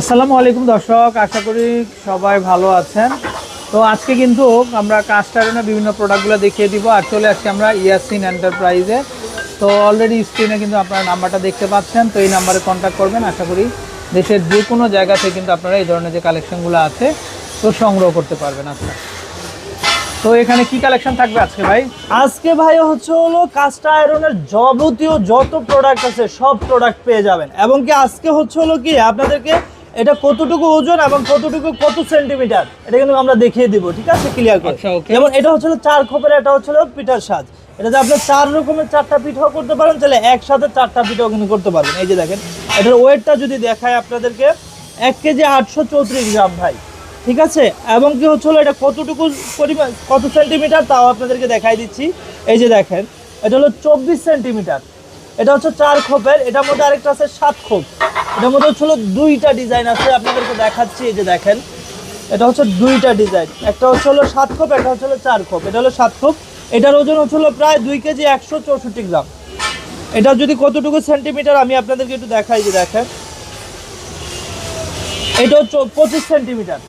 আসসালামু আলাইকুম দর্শক, আশা করি সবাই ভালো আছেন। তো আজকে কিন্তু আমরা কাস্টারনে বিভিন্ন প্রোডাক্টগুলো দেখিয়ে দিব আর চলে আসছি আমরা ইয়াসিন এন্টারপ্রাইজে। তো অলরেডি স্ক্রিনে কিন্তু আপনারা নাম্বারটা দেখতে পাচ্ছেন, তো এই নাম্বারে কন্ট্যাক্ট করবেন। আশা করি দেশের যে কোনো জায়গা থেকে কিন্তু আপনারা এই ধরনের যে কালেকশনগুলো আছে, তো সংগ্রহ করতে পারবেন। আচ্ছা। তো এখানে কি কালেকশন থাকবে আজকে ভাই? আজকে ভাই হচ্ছে হলো কাস্ট আয়রনের যাবতীয় যত প্রোডাক্ট আছে সব প্রোডাক্ট পেয়ে যাবেন। এবং কি আজকে হচ্ছে হলো কি আপনাদেরকে এটা কতটুকু ওজন এবং কতটুকু কত সেন্টিমিটার এটা কিন্তু আমরা দেখিয়ে দিব ঠিক আছে? ক্লিয়ার করে। আচ্ছা, যেমন এটা হচ্ছে চার খোপের এটা হচ্ছে পিঠার সাজ এটাতে আপনি চার রকমের চারটা পিঠাও করতে পারেন তাহলে একসাথে চারটা পিঠাও কিন্তু করতে পারবেন। এই যে দেখেন এটার ওয়েটটা যদি দেখায় আপনাদেরকে এক কেজি আটশো চৌত্রিশ গ্রাম ভাই। ঠিক আছে? এবং কি হচ্ছে এটা কতটুকু পরিমাণ, কত সেন্টিমিটার তাও আপনাদেরকে দেখাই দিচ্ছি। এই যে দেখেন, এটা হলো চব্বিশ সেন্টিমিটার। এটা হচ্ছে চার খোপের, এটার মধ্যে আরেকটা আছে সাত খোপ। এটার মধ্যে হচ্ছে দুইটা ডিজাইন আছে, আপনাদেরকে দেখাচ্ছি, এই যে দেখেন। এটা হচ্ছে দুইটা ডিজাইন। একটা হচ্ছে হলো সাত খোপ, একটা হচ্ছে হলো চার খোপ। এটা হলো সাত খোপ। এটার ওজন হচ্ছে হলো প্রায় দুই কেজি একশো চৌষট্টি গ্রাম। এটা যদি কতটুকু সেন্টিমিটার, আমি আপনাদেরকে একটু দেখাই যে দেখেন। এটা হচ্ছে পঁচিশ সেন্টিমিটার।